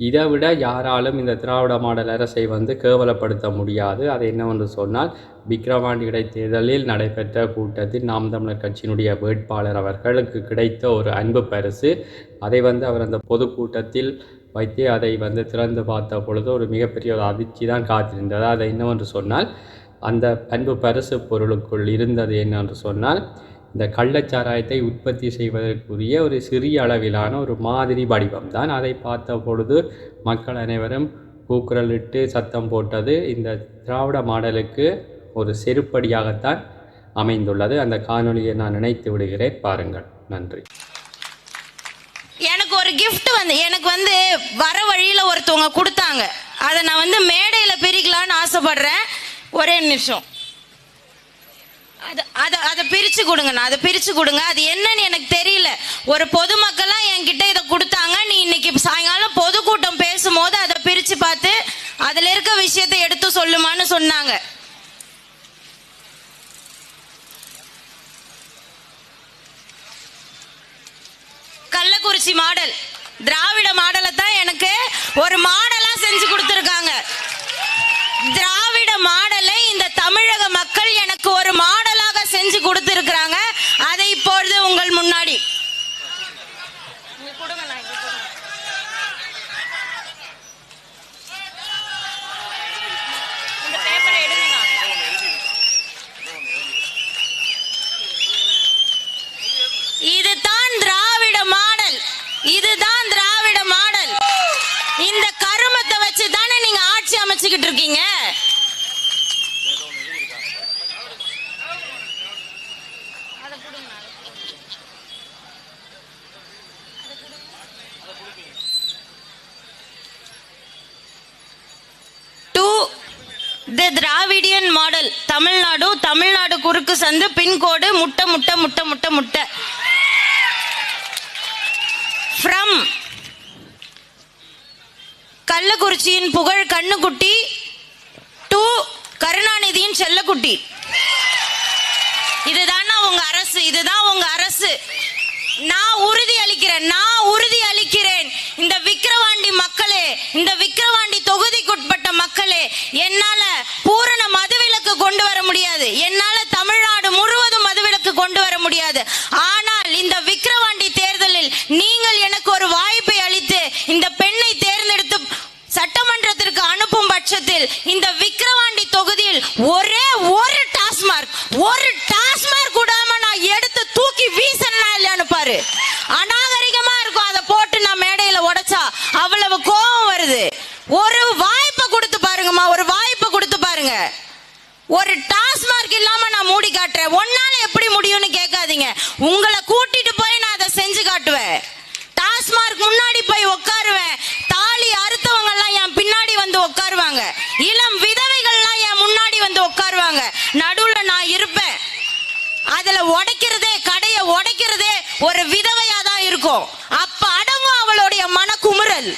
இதை விட யாராலும் இந்த திராவிட மாடல் அரசை வந்து கேவலப்படுத்த முடியாது. அது என்னவென்று சொன்னால் விக்கிரவாண்டி இடைத்தேர்தலில் நடைபெற்ற கூட்டத்தில் நாம் தமிழர் கட்சியினுடைய வேட்பாளர் அவர்களுக்கு கிடைத்த ஒரு அன்பு பரிசு. அதை வந்து அவர் அந்த பொதுக்கூட்டத்தில் வைத்து அதை வந்து திறந்து பார்த்த பொழுது ஒரு மிகப்பெரிய ஒரு அதிர்ச்சி தான் காத்திருந்தது. அதை என்னவென்று சொன்னால் அந்த அன்பு பரிசு பொருளுக்குள் இருந்தது என்னென்று சொன்னால் இந்த கள்ளச்சாராயத்தை உற்பத்தி செய்வதற்குரிய ஒரு சிறிய அளவிலான ஒரு மாதிரி வடிவம் தான் அதை பார்த்த பொழுது மக்கள் அனைவரும் கூக்குரலிட்டு சத்தம் போட்டது இந்த திராவிட மாடலுக்கு ஒரு செருப்படியாகத்தான் அமைந்துள்ளது. அந்த காணொலியை நான் நினைத்து விடுகிறேன். பாருங்கள். நன்றி. எனக்கு ஒரு கிஃப்ட் வந்து எனக்கு வந்து வர வழியில ஒருத்தவங்க கொடுத்தாங்க. அதை நான் வந்து மேடையில் பிரிக்கலான்னு ஆசைப்படுறேன். ஒரே நிமிஷம். அது அதை அதை பிரிச்சு கொடுங்கண்ணா அதை பிரித்து கொடுங்க. அது என்னன்னு எனக்கு தெரியல. ஒரு பொதுமக்கள்லாம் என்கிட்ட இதை கொடுத்தாங்க. நீ இன்னைக்கு சாயங்காலம் பொதுக்கூட்டம் பேசும்போது அதை பிரித்து பார்த்து அதுல இருக்க விஷயத்தை எடுத்து சொல்லுமான்னு சொன்னாங்க. கள்ளக்குறிச்சி மாடல். திராவிட மாடலை தான் எனக்கு ஒரு மாடலாக செஞ்சு கொடுத்துருக்காங்க. திராவிட மாடலை இந்த தமிழக மக்கள் எனக்கு ஒரு மாடலாக செஞ்சு கொடுத்திருக்கிறாங்க அதை இப்பொழுது உங்கள் முன்னாடி இந்த பேப்பரை எடுங்கண்ணா. இதுதான் திராவிட மாடல் இதுதான் திராவிட மாடல் இந்த கருமத்தை வச்சு தானே நீங்க ஆட்சி இருக்கீங்க? டு திராவிடியன் மாடல் தமிழ்நாடு தமிழ்நாடு குறுக்கு சந்து பின்கோடு முட்டை முட்டை முட்டை முட்டை முட்டை. ஃப்ரம் கள்ளக்குறிச்சியின் புகழ் கண்ணுக்குட்டி டூ கருணாநிதியின் செல்லக்குட்டி. இதுதான் உங்க அரசு? இதுதான் உங்க அரசு. நான் உறுதி அளிக்கிறேன் நான் உறுதி அளிக்கிறேன். இந்த விக்கிரவாண்டி மக்களே இந்த விக்கிரவாண்டி தொகுதிக்குட்பட்ட மக்களே என்னால ஒரே ஒரு டாஸ்மார்க் ஒரு டாஸ்மார்க் கூடாம நான் எடுத்து தூக்கி வீசனா இல்லையான்னு பாரு. அநாகரிகமா இருக்கும் அதை போட்டு நான் மேடையில உடைச்சா அவ்வளவு கோபம் வருது. ஒரு வாய்ப்பை கொடுத்து பாருங்கம்மா ஒரு வாய்ப்பை கொடுத்து பாருங்க. ஒரு டாஸ்மார்க் இல்லாம நான் மூடி காட்டுறேன். ஒன்னால எப்படி முடியும்னு கேட்காதீங்க. உங்களை கூட்டிட்டு போய் நான் அதை செஞ்சு காட்டுவேன். அதுல உடைக்கிறதே கடைய உடைக்கிறதே ஒரு விதவையா தான் இருக்கும். அப்ப அடங்கும் அவளுடைய மனக்குமுறல்.